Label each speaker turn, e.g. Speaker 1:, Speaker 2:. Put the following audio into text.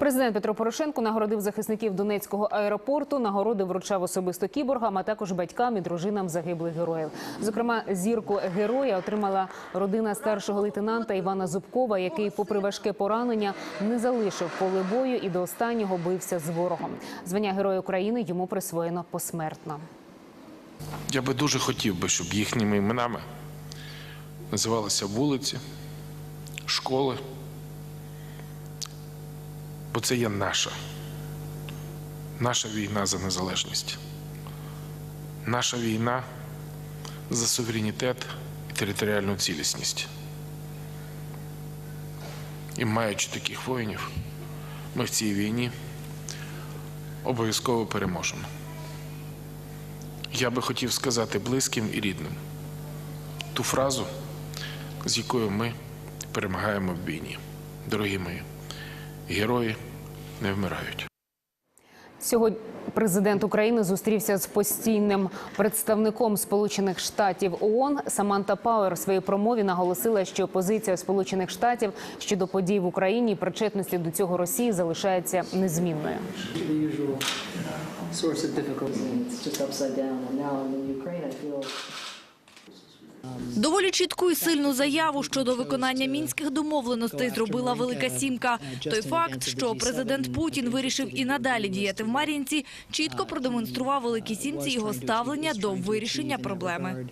Speaker 1: Президент Петро Порошенко нагородив захисників Донецького аеропорту. Нагороди вручав особисто кіборгам, а також батькам і дружинам загиблих героїв. Зокрема, зірку героя отримала родина старшого лейтенанта Івана Зубкова, який, попри важке поранення, не залишив поле бою і до останнього бився з ворогом. Звання Героя України йому присвоєно посмертно.
Speaker 2: Я би дуже хотів би, щоб їхніми іменами називалися вулиці, школи. Бо це є наша. Наша війна за незалежність. Наша війна за суверенітет і територіальну цілісність. І маючи таких воїнів, ми в цій війні обов'язково переможемо. Я би хотів сказати близьким і рідним ту фразу, з якою ми перемагаємо в війні. Дорогі мої, герої не вмирають.
Speaker 1: Сьогодні президент України зустрівся з постійним представником Сполучених Штатів ООН Саманта Пауер. У своїй промові наголосила, що позиція Сполучених Штатів щодо подій в Україні і причетності до цього Росії залишається незмінною.
Speaker 3: source of difficulty. It's just upside down. And now in Ukraine, I feel
Speaker 4: Доволі чітку і сильну заяву щодо виконання мінських домовленостей зробила Велика Сімка. Той факт, що президент Путін вирішив і надалі діяти в Мар'їнці, чітко продемонстрував Великій Сімці його ставлення до вирішення проблеми.